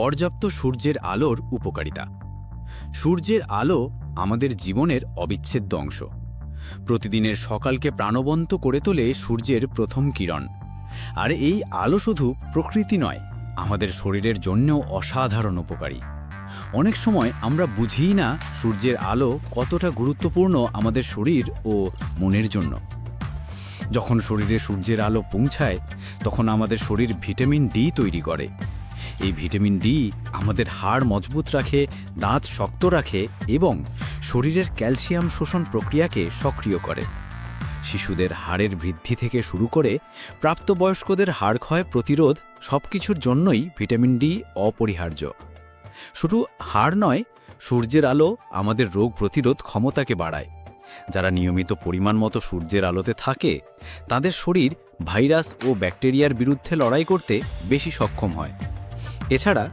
পর্যাপ্ত সূর্যের আলোর উপকারিতা। সূর্যের আলো আমাদের জীবনের অবিচ্ছেদ্য অংশ। প্রতিদিনের সকালকে প্রাণবন্ত করে তোলে সূর্যের প্রথম কিরণ। আর এই আলো শুধু প্রকৃতি নয়, আমাদের শরীরের জন্যও অসাধারণ উপকারী। অনেক সময় আমরা বুঝিই না সূর্যের আলো কতটা গুরুত্বপূর্ণ আমাদের শরীর ও মনের জন্য। যখন শরীরে সূর্যের আলো পৌঁছায়, তখন আমাদের শরীর ভিটামিন ডি তৈরি করে। এই ভিটামিন ডি আমাদের হাড় মজবুত রাখে, দাঁত শক্ত রাখে এবং শরীরের ক্যালসিয়াম শোষণ প্রক্রিয়াকে সক্রিয় করে। শিশুদের হাড়ের বৃদ্ধি থেকে শুরু করে প্রাপ্তবয়স্কদের হাড় ক্ষয় প্রতিরোধ সবকিছুর জন্যই ভিটামিন ডি অপরিহার্য। শুধু হাড় নয়, সূর্যের আলো আমাদের রোগ প্রতিরোধ ক্ষমতাকে বাড়ায়। যারা নিয়মিত পরিমাণ মতো সূর্যের আলোতে থাকে, তাদের শরীর ভাইরাস ও ব্যাকটেরিয়ার বিরুদ্ধে লড়াই করতে বেশি সক্ষম হয়। এছাড়া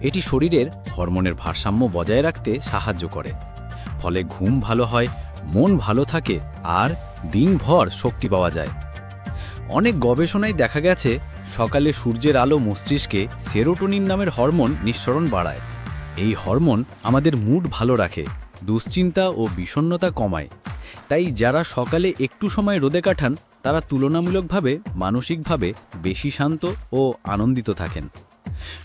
এটি শরীরের হরমোনের ভারসাম্য বজায় রাখতে সাহায্য করে। ফলে ঘুম ভালো হয়, মন ভালো থাকে আর দিনভর শক্তি পাওয়া যায়। অনেক গবেষণায় দেখা গেছে, সকালে সূর্যের আলো মস্তিষ্কে সেরোটোনিন নামের হরমোন নিঃসরণ বাড়ায়। এই হরমোন আমাদের মুড ভালো রাখে, দুশ্চিন্তা ও বিষণ্ণতা কমায়। তাই যারা সকালে একটু সময় রোদে কাটান, তারা তুলনামূলকভাবে, মানসিকভাবে বেশি শান্ত ও আনন্দিত থাকেন।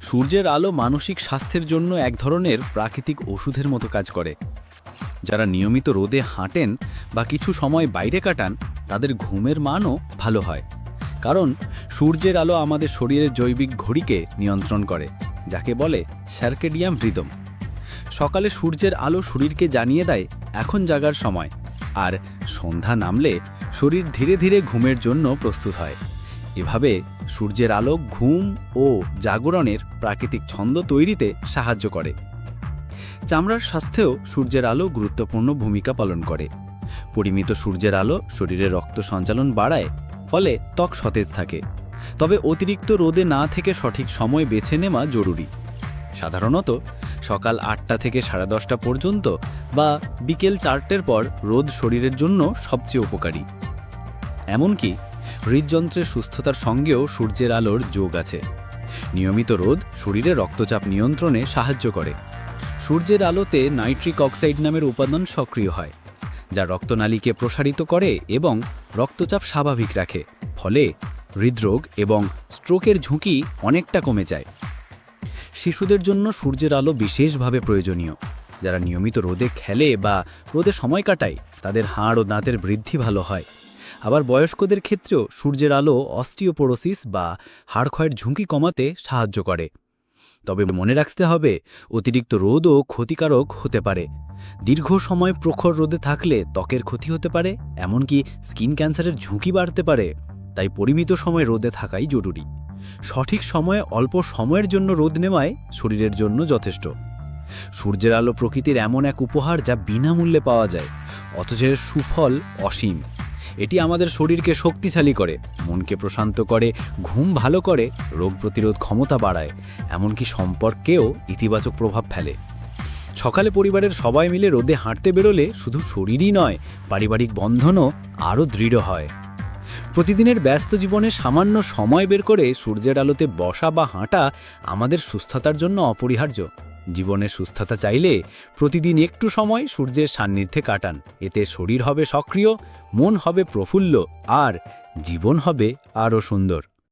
সূর্যের আলো মানসিক স্বাস্থ্যের জন্য এক ধরনের প্রাকৃতিক ওষুধের মতো কাজ করে। যারা নিয়মিত রোদে হাঁটেন বা কিছু সময় বাইরে কাটান, তাদের ঘুমের মানও ভালো হয়। কারণ সূর্যের আলো আমাদের শরীরের জৈবিক ঘড়িকে নিয়ন্ত্রণ করে, যাকে বলে স্যার্কেডিয়াম হৃদম সকালে সূর্যের আলো শরীরকে জানিয়ে দেয়, এখন জাগার সময়। আর সন্ধ্যা নামলে শরীর ধীরে ধীরে ঘুমের জন্য প্রস্তুত হয়। এভাবে সূর্যের আলো ঘুম ও জাগরণের প্রাকৃতিক ছন্দ তৈরিতে সাহায্য করে। চামড়ার স্বাস্থ্যেও সূর্যের আলো গুরুত্বপূর্ণ ভূমিকা পালন করে। পরিমিত সূর্যের আলো শরীরে রক্ত সঞ্চালন বাড়ায়, ফলে ত্বক সতেজ থাকে। তবে অতিরিক্ত রোদে না থেকে সঠিক সময় বেছে নেওয়া জরুরি। সাধারণত সকাল আটটা থেকে সাড়ে দশটা পর্যন্ত বা বিকেল চারটের পর রোদ শরীরের জন্য সবচেয়ে উপকারী। এমনকি হৃদযন্ত্রের সুস্থতার সঙ্গেও সূর্যের আলোর যোগ আছে। নিয়মিত রোদ শরীরে রক্তচাপ নিয়ন্ত্রণে সাহায্য করে। সূর্যের আলোতে নাইট্রিক অক্সাইড নামের উপাদান সক্রিয় হয়, যা রক্তনালীকে প্রসারিত করে এবং রক্তচাপ স্বাভাবিক রাখে, ফলে হৃদরোগ এবং স্ট্রোকের ঝুঁকি অনেকটা কমে যায়। শিশুদের জন্য সূর্যের আলো বিশেষভাবে প্রয়োজনীয়। যারা নিয়মিত রোদে খেলে বা রোদে সময় কাটায়, তাদের হাড় ও দাঁতের বৃদ্ধি ভালো হয়। আবার বয়স্কদের ক্ষেত্রেও সূর্যের আলো অস্টিওপোরোসিস বা হাড় ক্ষয়ের ঝুঁকি কমাতে সাহায্য করে। তবে মনে রাখতে হবে, অতিরিক্ত রোদও ক্ষতিকারক হতে পারে। দীর্ঘ সময় প্রখর রোদে থাকলে ত্বকের ক্ষতি হতে পারে, এমনকি স্কিন ক্যান্সারের ঝুঁকি বাড়তে পারে, তাই পরিমিত সময় রোদে থাকাই জরুরি। সঠিক সময়ে অল্প সময়ের জন্য রোদ নেওয়ায় শরীরের জন্য যথেষ্ট। সূর্যের আলো প্রকৃতির এমন এক উপহার যা বিনামূল্যে পাওয়া যায়, অথচ এর সুফল অসীম। এটি আমাদের শরীরকে শক্তিশালী করে, মনকে প্রশান্ত করে, ঘুম ভালো করে, রোগ প্রতিরোধ ক্ষমতা বাড়ায়, এমনকি সম্পর্কেও ইতিবাচক প্রভাব ফেলে। সকালে পরিবারের সবাই মিলে রোদে হাঁটতে বেরোলে শুধু শরীরই নয়, পারিবারিক বন্ধনও আরও দৃঢ় হয়। প্রতিদিনের ব্যস্ত জীবনে সামান্য সময় বের করে সূর্যের আলোতে বসা বা হাঁটা আমাদের সুস্থতার জন্য অপরিহার্য। জীবনের সুস্থতা চাইলে প্রতিদিন একটু সময় সূর্যের সান্নিধ্যে কাটান। এতে শরীর হবে সক্রিয়, মন হবে প্রফুল্ল, আর জীবন হবে আরও সুন্দর।